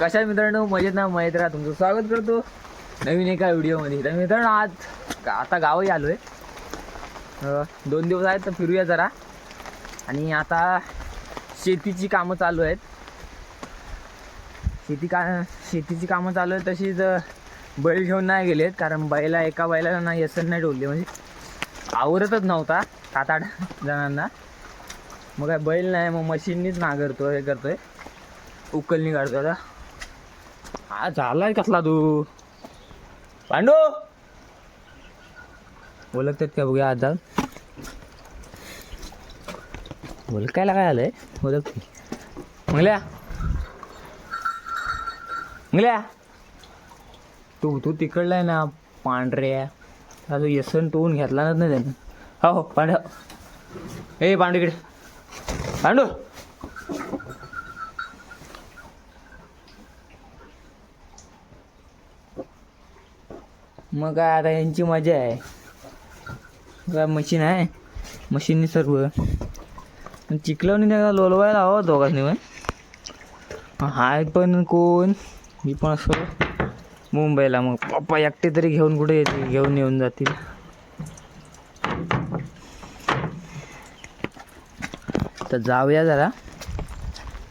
कशा मित्रांनो? मजेत ना? मजेत राहा. तुमचं स्वागत करतो नवीन एका व्हिडिओमध्ये. तर मित्रांनो आज आता गावही आलो आहे दोन दिवस आहेत तर फिरूया जरा. आणि आता शेतीची कामं चालू आहेत. शेती का शेतीची कामं चालू आहेत तशीच बैल घेऊन नाही गेलेत. कारण बैला एका बैलाला नाही असं नाही डोलले. म्हणजे आवरतच नव्हता सात आठ जणांना. मग काय बैल नाही मग मशीननीच नांगरतो हे करतोय. उकलनी काढतो आता. हा झालाय कसला तू? पांडू! ओळखतात का बघूया आज जाऊन? ओळखायला काय आलंय? ओळख मंगल्या मंगल्या तू तू तिकडलाय ना पांढऱ्या. अजून यसन टोन घेतला नाही त्यानं. हो हो ए पांडू इकडे. पांडू! मग काय आता यांची मजा आहे. काय मशीन आहे. मशीननी सर्व. चिखलवणी त्याला लोलवायला हवं दोघांनी पण. हाय पण कोण? मी पण असं मुंबईला मग. पप्पा एकटे तरी घेऊन कुठे येते घेऊन येऊन जातील. तर जाऊया जरा.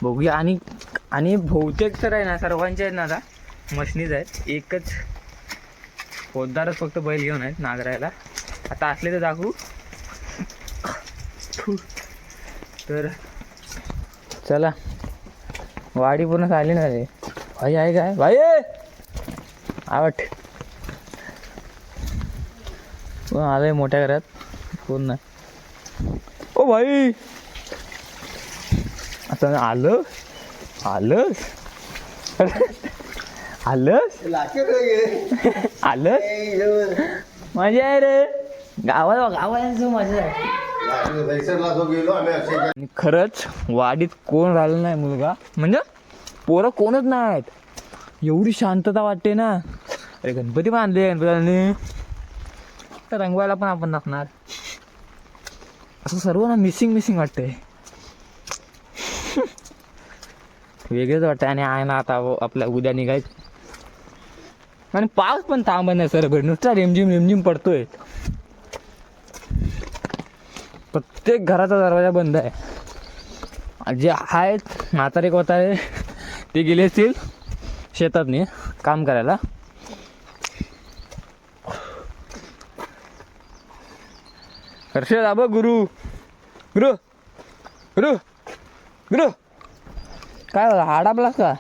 बघूया. आणि आणि बहुतेक तर आहे ना सर्वांचे आहेत ना आता. मशनीच आहेत. एकच पोतदारच फक्त बैल घेऊन आहेत नागरायला. आता असले तर दाखवू. तर चला. वाडी पूर्ण झाली ना रे. भाई आहे काय? भाई आवट. कोण आलंय मोठ्या घरात? कोण नाही. ओ भाई! आता आलं? आलं? आलंस? आलंस? मजा आहे रे. गावाला गावाला मजा आहे. आणि खरंच वाडीत कोण राहिलं नाही मुलगा? म्हणजे पोरं कोणच नाही आहेत एवढी शांतता वाटते ना. अरे गणपती पण आणले तर रंगवायला पण आपण टाकणार. असं सर्व ना मिसिंग मिसिंग वाटतंय वेगळंच वाटतं आणि आहे ना आता आपल्या उद्या निघायचं. आणि पाऊस पण थांबत नाही सर नुसता रिमझिम रिमझिम पडतोय. प्रत्येक घराचा दरवाजा बंद आहे. जे आहेत म्हातारे कोतारे ते गेले असतील शेतातनी काम करायला. हर्षद आब गुरु. गुरु. गुरु. गुरु. काय झालं? हाडापलास का?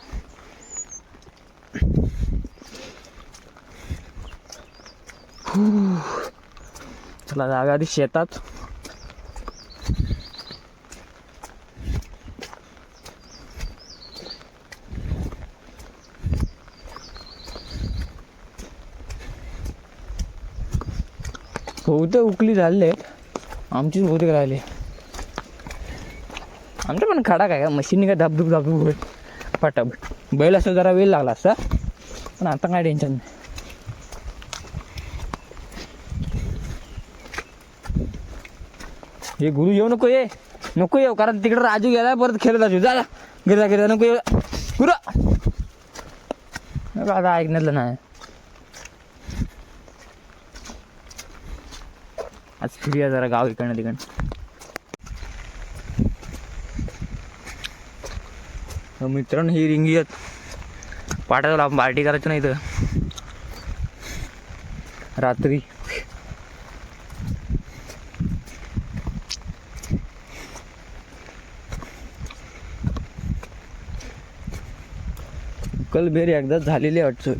चला जागा आधी शेतात. बहुतेक उकली झाले आमचीच बहुतेक राहिले. आमचं पण खडा काय का मशीनने काय धाबधूक धाबधूक होईल. पटापट. बैल असं जरा वेळ लागला असता पण आता काय टेन्शन नाही. हे गुरु येऊ नको ये. नको येऊ कारण तिकडे राजू गेला परत खेळत राजू जा जा. घरी नको येऊ. गुरु! नको आता ऐकण्यातलं नाही. आज फिरूया जरा गाव इकडनं तिकडं मित्रांनो ही रिंगी आहेत. पाठायला आपण पार्टी करायचं नाही तर रात्री. कल बेरी एकदाच झालेली आहे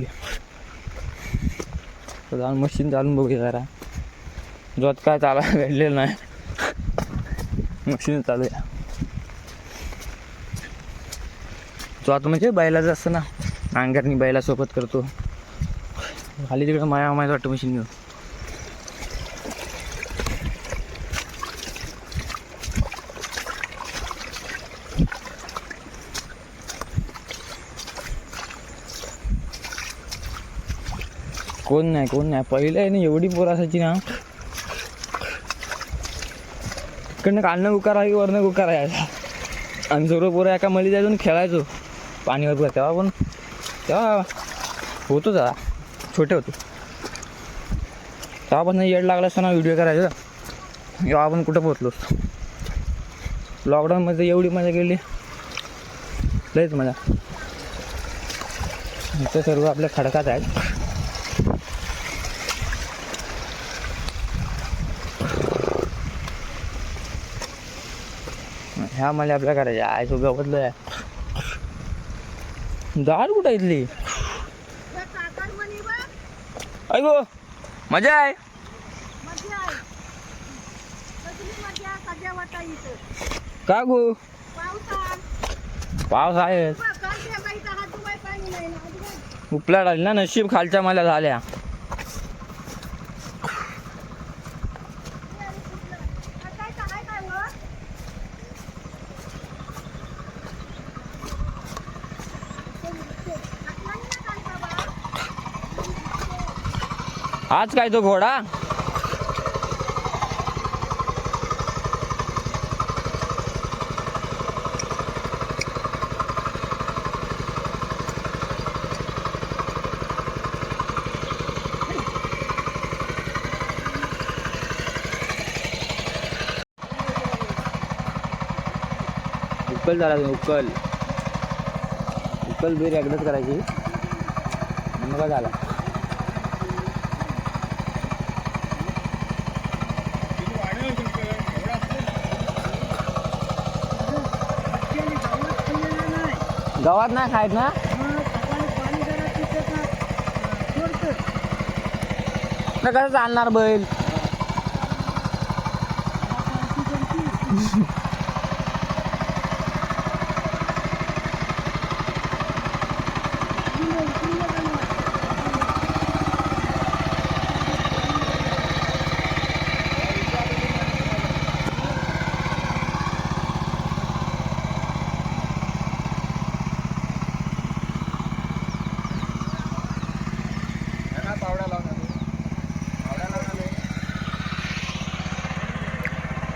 जाऊन मशीन चालून बघूया जरा. जोत काय चालायला भेटलेलं नाही. मशीन चालू आहे. जोत म्हणजे बैलाचं असतं ना. नांगरणी बैलासोबत करतो. खाली तिकडे माया माहीत वाटतं मशीन घेऊन. कोण नाही कोण नाही. पहिले आहे ना एवढी पोरं असायची ना. इकडनं काढणं उकार आहे वरनं उकार आहे आणि सर्व पोरं एका मली जायचो खेळायचो. पाणी भरपूर तेव्हा पण तेव्हा होतो जरा. छोटे होते. तेव्हापासून येड लागला असताना व्हिडिओ करायचं. तेव्हा आपण कुठं पोहोचलो? लॉकडाऊनमध्ये एवढी मजा गेली लयच मजा. इथं सर्व आपल्या खडकात आहेत. ह्या मला आपल्या करायच्या आय सो गवतलं दार कुठं इथली? ऐको मजा आहे? का गो? पाऊस आहे. उपला आली ना नशीब खालच्या मला झाल्या. आज काय तो घोडा? उकल झाला उकल. उकल बीर एकदाच करायची. मग झाला. गावात नाही खायत ना? कसं चालणार बैल?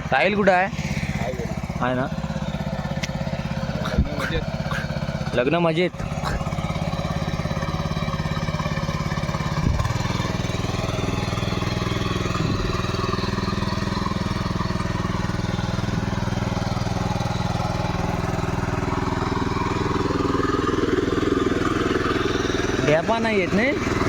साहिल कुठं आहे? आहे ना. लग्न मजेत. ढ्यापा नाही येत नाही.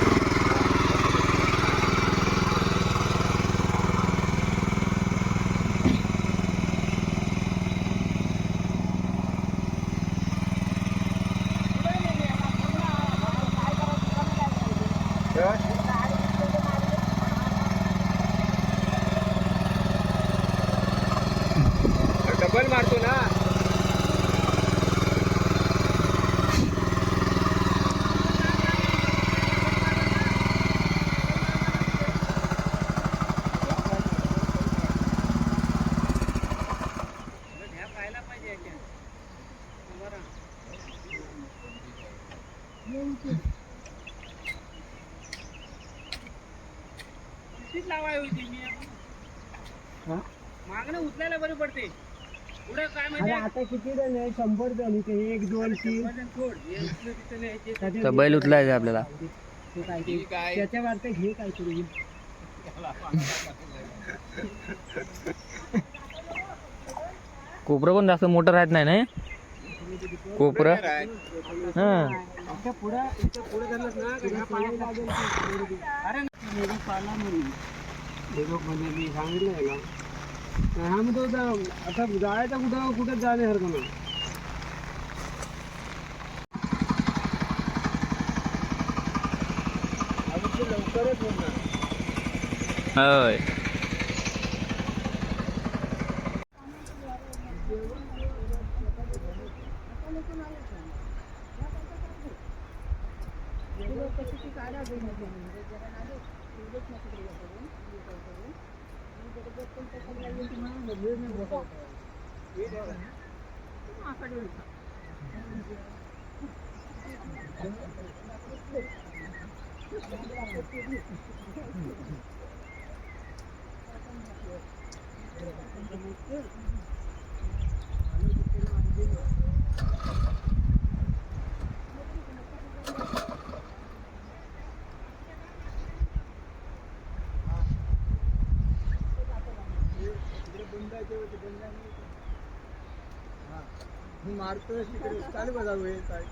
डबल मारतो ना. मागणं उचलायला बरी पडते पुढे काय अरे म्हणजे आता किती जण आहे? शंभर जण इथे. एक दोन तीन. तर बैल उचलायचा आपल्याला. त्याच्या घे काहीतरी कोपरं पण जास्त मोठं राहत नाही ना कोपरं? हां. पुढं ना. अरे पाला म्हणून. हे म्हणजे हा मग तो आता जायचा कुठं कुठं जाण्यासारखं नाही. लवकरच होणार. होय. बंदा जेव्हा बंदा नाही मी मारतो तिकडे. चालू बघा वेळ काय.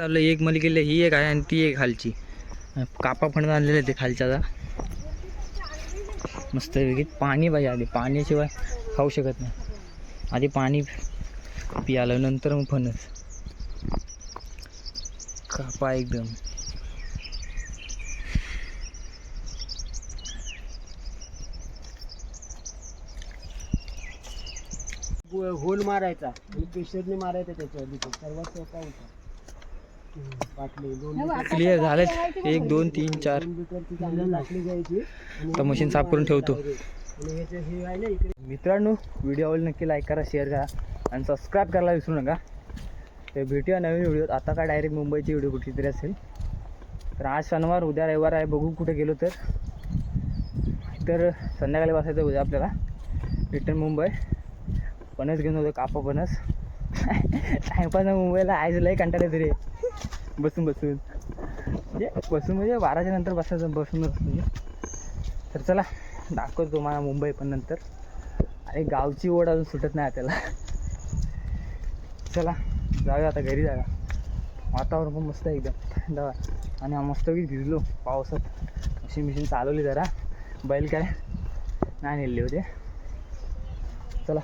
आपलं एक मलिकेला ही एक आहे आणि ती एक खालची. कापा फणत आणलेले ते खालच्याचा मस्त वेगळी पाणी पाहिजे आधी पाण्याशिवाय खाऊ शकत नाही. आधी पाणी पियालं नंतर मग फणस. कापा एकदम. होल मारायचा. आणि प्रेशरने मारायचा त्याच्यावर. सर्वात सोपा होता क्लिअर झालं एक दोन तीन चार. आता मशीन साफ करून ठेवतो. हे मित्रांनो व्हिडिओ नक्की लाईक करा शेअर करा आणि सबस्क्राईब करायला विसरू नका. तर भेटूया नवीन व्हिडिओत आता काय डायरेक्ट मुंबईची व्हिडिओ कुठली तरी असेल. तर आज शनिवार उद्या रविवार आहे. बघू कुठे गेलो तर. तर संध्याकाळी बसायचं उद्या आपल्याला. रिटर्न मुंबई. पणस घेऊन होतो कापा पणस टाईमपास मुंबईला. आयचं लय कंटाळा येतो रे. बसून बसून. म्हणजे बसून म्हणजे बाराच्या नंतर बसायचं बसून म्हणजे. तर चला दाखवतो तुम्हाला मुंबई पण नंतर. अरे गावची ओढ अजून सुटत नाही त्याला चला जाऊया आता घरी जाऊया. वातावरण पण मस्त आहे एकदम थंड आणि आणि मस्तपैकी भिजलो पावसात. मशीन मिशीन चालवली जरा. बैल काय? नाही नेले होते. चला.